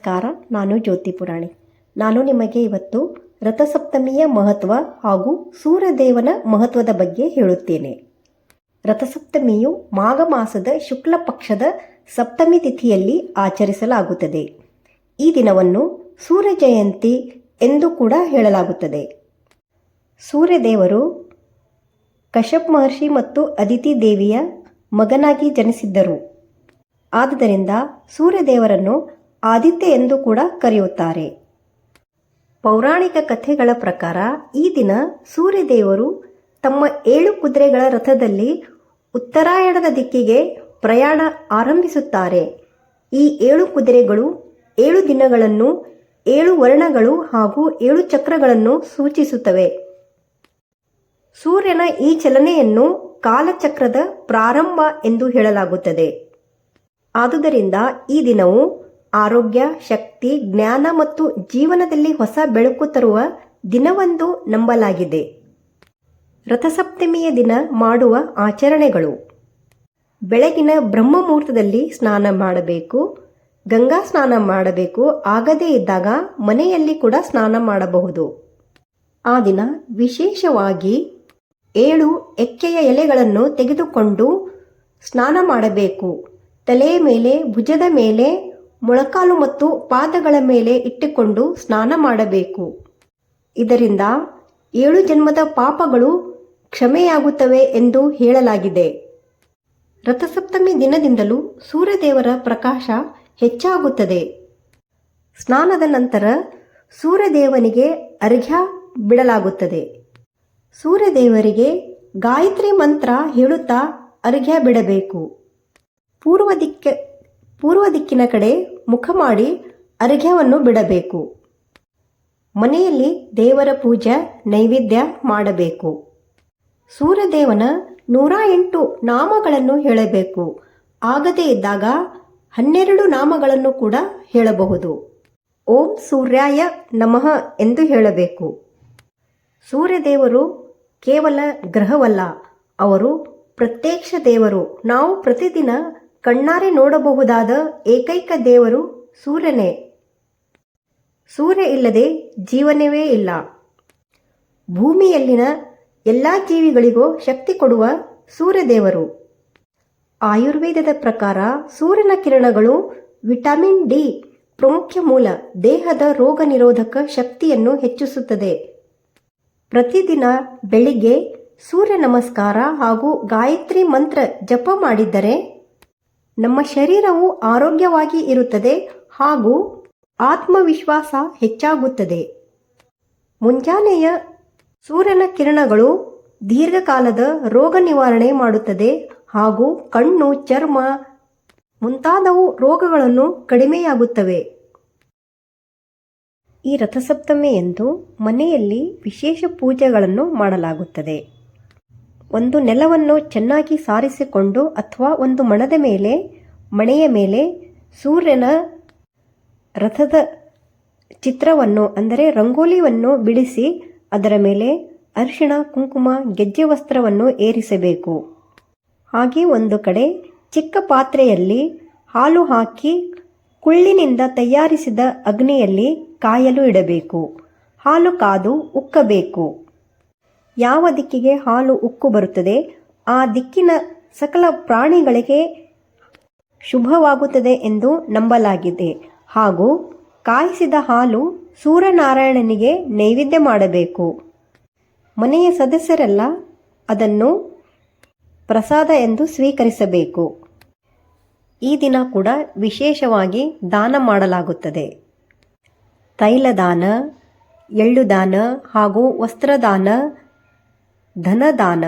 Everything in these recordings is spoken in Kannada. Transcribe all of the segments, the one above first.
ನಮಸ್ಕಾರ, ನಾನು ಜ್ಯೋತಿ ಪುರಾಣಿ. ನಾನು ನಿಮಗೆ ಇವತ್ತು ರಥಸಪ್ತಮಿಯ ಮಹತ್ವ ಹಾಗೂ ಸೂರ್ಯದೇವನ ಮಹತ್ವದ ಬಗ್ಗೆ ಹೇಳುತ್ತೇನೆ. ರಥಸಪ್ತಮಿಯು ಮಾಘ ಮಾಸದ ಶುಕ್ಲ ಪಕ್ಷದ ಸಪ್ತಮಿ ತಿಥಿಯಲ್ಲಿ ಆಚರಿಸಲಾಗುತ್ತದೆ. ಈ ದಿನವನ್ನು ಸೂರ್ಯ ಜಯಂತಿ ಎಂದು ಕೂಡ ಹೇಳಲಾಗುತ್ತದೆ. ಸೂರ್ಯದೇವರು ಕಶ್ಯಪ್ ಮಹರ್ಷಿ ಮತ್ತು ಅದಿತಿ ದೇವಿಯ ಮಗನಾಗಿ ಜನಿಸಿದ್ದರು. ಆದ್ದರಿಂದ ಸೂರ್ಯದೇವರನ್ನು ಆದಿತ್ಯ ಎಂದು ಕೂಡ ಕರೆಯುತ್ತಾರೆ. ಪೌರಾಣಿಕ ಕಥೆಗಳ ಪ್ರಕಾರ ಈ ದಿನ ಸೂರ್ಯದೇವರು ತಮ್ಮ ಏಳು ಕುದುರೆಗಳ ರಥದಲ್ಲಿ ಉತ್ತರಾಯಣದ ದಿಕ್ಕಿಗೆ ಪ್ರಯಾಣ ಆರಂಭಿಸುತ್ತಾರೆ. ಈ ಏಳು ಕುದುರೆಗಳು ಏಳು ದಿನಗಳನ್ನು, ಏಳು ವರ್ಣಗಳು ಹಾಗೂ ಏಳು ಚಕ್ರಗಳನ್ನು ಸೂಚಿಸುತ್ತವೆ. ಸೂರ್ಯನ ಈ ಚಲನೆಯನ್ನು ಕಾಲಚಕ್ರದ ಪ್ರಾರಂಭ ಎಂದು ಹೇಳಲಾಗುತ್ತದೆ. ಆದುದರಿಂದ ಈ ದಿನವು ಆರೋಗ್ಯ, ಶಕ್ತಿ, ಜ್ಞಾನ ಮತ್ತು ಜೀವನದಲ್ಲಿ ಹೊಸ ಬೆಳಕು ತರುವ ದಿನವೊಂದು ನಂಬಲಾಗಿದೆ. ರಥಸಪ್ತಮಿಯ ದಿನ ಮಾಡುವ ಆಚರಣೆಗಳು. ಬೆಳಗಿನ ಬ್ರಹ್ಮ ಮುಹೂರ್ತದಲ್ಲಿ ಸ್ನಾನ ಮಾಡಬೇಕು. ಗಂಗಾ ಸ್ನಾನ ಮಾಡಬೇಕು. ಆಗದೇ ಇದ್ದಾಗ ಮನೆಯಲ್ಲಿ ಕೂಡ ಸ್ನಾನ ಮಾಡಬಹುದು. ಆ ದಿನ ವಿಶೇಷವಾಗಿ ಏಳು ಎಕ್ಕೆಯ ಎಲೆಗಳನ್ನು ತೆಗೆದುಕೊಂಡು ಸ್ನಾನ ಮಾಡಬೇಕು. ತಲೆಯ ಮೇಲೆ, ಭುಜದ ಮೇಲೆ ಮೊಳಕಾಲು ಮತ್ತು ಪಾದಗಳ ಮೇಲೆ ಇಟ್ಟುಕೊಂಡು ಸ್ನಾನ ಮಾಡಬೇಕು. ಇದರಿಂದ ಏಳು ಜನ್ಮದ ಪಾಪಗಳು ಕ್ಷಮೆಯಾಗುತ್ತವೆ ಎಂದು ಹೇಳಲಾಗಿದೆ. ರಥಸಪ್ತಮಿ ದಿನದಿಂದಲೂ ಸೂರ್ಯದೇವರ ಪ್ರಕಾಶ ಹೆಚ್ಚಾಗುತ್ತದೆ. ಸ್ನಾನದ ನಂತರ ಸೂರ್ಯದೇವನಿಗೆ ಅರ್ಘ್ಯ ಬಿಡಲಾಗುತ್ತದೆ. ಸೂರ್ಯದೇವರಿಗೆ ಗಾಯತ್ರಿ ಮಂತ್ರ ಹೇಳುತ್ತಾ ಅರ್ಘ್ಯ ಬಿಡಬೇಕು. ಪೂರ್ವ ದಿಕ್ಕ ಪೂರ್ವ ದಿಕ್ಕಿನ ಕಡೆ ಮುಖ ಮಾಡಿ ಅರ್ಘ್ಯವನ್ನು ಬಿಡಬೇಕು. ಮನೆಯಲ್ಲಿ ದೇವರ ಪೂಜೆ, ನೈವೇದ್ಯ ಮಾಡಬೇಕು. ಸೂರ್ಯದೇವನ ನೂರ ಎಂಟು ನಾಮಗಳನ್ನು ಹೇಳಬೇಕು. ಆಗದೇ ಇದ್ದಾಗ ಹನ್ನೆರಡು ನಾಮಗಳನ್ನು ಕೂಡ ಹೇಳಬಹುದು. ಓಂ ಸೂರ್ಯಾಯ ನಮಃ ಎಂದು ಹೇಳಬೇಕು. ಸೂರ್ಯದೇವರು ಕೇವಲ ಗ್ರಹವಲ್ಲ, ಅವರು ಪ್ರತ್ಯಕ್ಷ ದೇವರು. ನಾವು ಪ್ರತಿದಿನ ಕಣ್ಣಾರೆ ನೋಡಬಹುದಾದ ಏಕೈಕ ದೇವರು ಸೂರ್ಯನೇ. ಸೂರ್ಯ ಇಲ್ಲದೆ ಜೀವನವೇ ಇಲ್ಲ. ಭೂಮಿಯಲ್ಲಿನ ಎಲ್ಲ ಜೀವಿಗಳಿಗೂ ಶಕ್ತಿ ಕೊಡುವ ಸೂರ್ಯದೇವರು. ಆಯುರ್ವೇದದ ಪ್ರಕಾರ ಸೂರ್ಯನ ಕಿರಣಗಳು ವಿಟಮಿನ್ ಡಿ ಪ್ರಮುಖ ಮೂಲ ದೇಹದ ರೋಗ ನಿರೋಧಕ ಶಕ್ತಿಯನ್ನು ಹೆಚ್ಚಿಸುತ್ತದೆ. ಪ್ರತಿದಿನ ಬೆಳಿಗ್ಗೆ ಸೂರ್ಯ ನಮಸ್ಕಾರ ಹಾಗೂ ಗಾಯತ್ರಿ ಮಂತ್ರ ಜಪ ಮಾಡಿದ್ದರೆ ನಮ್ಮ ಶರೀರವು ಆರೋಗ್ಯವಾಗಿ ಇರುತ್ತದೆ ಹಾಗೂ ಆತ್ಮವಿಶ್ವಾಸ ಹೆಚ್ಚಾಗುತ್ತದೆ. ಮುಂಜಾನೆಯ ಸೂರ್ಯನ ಕಿರಣಗಳು ದೀರ್ಘಕಾಲದ ರೋಗ ನಿವಾರಣೆ ಮಾಡುತ್ತದೆ ಹಾಗೂ ಕಣ್ಣು, ಚರ್ಮ ಮುಂತಾದವು ರೋಗಗಳನ್ನು ಕಡಿಮೆಯಾಗುತ್ತವೆ. ಈ ರಥಸಪ್ತಮಿಯಂದು ಮನೆಯಲ್ಲಿ ವಿಶೇಷ ಪೂಜೆಗಳನ್ನು ಮಾಡಲಾಗುತ್ತದೆ. ಒಂದು ನೆಲವನ್ನು ಚೆನ್ನಾಗಿ ಸಾರಿಸಿಕೊಂಡು ಅಥವಾ ಒಂದು ಮಣದ ಮೇಲೆ, ಮಣೆಯ ಮೇಲೆ ಸೂರ್ಯನ ರಥದ ಚಿತ್ರವನ್ನು, ಅಂದರೆ ರಂಗೋಲಿಯನ್ನು ಬಿಡಿಸಿ ಅದರ ಮೇಲೆ ಅರಿಶಿಣ, ಕುಂಕುಮ, ಗೆಜ್ಜೆ ವಸ್ತ್ರವನ್ನು ಏರಿಸಬೇಕು. ಹಾಗೆ ಒಂದು ಕಡೆ ಚಿಕ್ಕ ಪಾತ್ರೆಯಲ್ಲಿ ಹಾಲು ಹಾಕಿ ಕುಳ್ಳಿನಿಂದ ತಯಾರಿಸಿದ ಅಗ್ನಿಯಲ್ಲಿ ಕಾಯಲು ಇಡಬೇಕು. ಹಾಲು ಕಾದು ಉಕ್ಕಬೇಕು. ಯಾವ ದಿಕ್ಕಿಗೆ ಹಾಲು ಉಕ್ಕು ಬರುತ್ತದೆ? ಆ ದಿಕ್ಕಿನ ಸಕಲ ಪ್ರಾಣಿಗಳಿಗೆ ಶುಭವಾಗುತ್ತದೆ ಎಂದು ನಂಬಲಾಗಿದೆ. ಹಾಗೂ ಕಾಯಿಸಿದ ಹಾಲು ಸೂರ್ಯನಾರಾಯಣನಿಗೆ ನೈವೇದ್ಯ ಮಾಡಬೇಕು. ಮನೆಯ ಸದಸ್ಯರೆಲ್ಲ ಅದನ್ನು ಪ್ರಸಾದ ಎಂದು ಸ್ವೀಕರಿಸಬೇಕು. ಈ ದಿನ ಕೂಡ ವಿಶೇಷವಾಗಿ ದಾನ ಮಾಡಲಾಗುತ್ತದೆ. ತೈಲದಾನ, ಎಳ್ಳುದಾನ ಹಾಗೂ ವಸ್ತ್ರದಾನ ಧನದಾನ.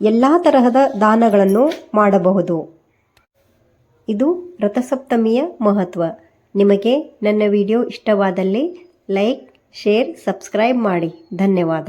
ಎಲ್ಲ ತರಹದ ದಾನಗಳನ್ನು ಮಾಡಬಹುದು. ಇದು ರಥಸಪ್ತಮಿಯ ಮಹತ್ವ. ನಿಮಗೆ ನನ್ನ ವಿಡಿಯೋ ಇಷ್ಟವಾದಲ್ಲಿ ಲೈಕ್, ಶೇರ್, ಸಬ್ಸ್ಕ್ರೈಬ್ ಮಾಡಿ. ಧನ್ಯವಾದ.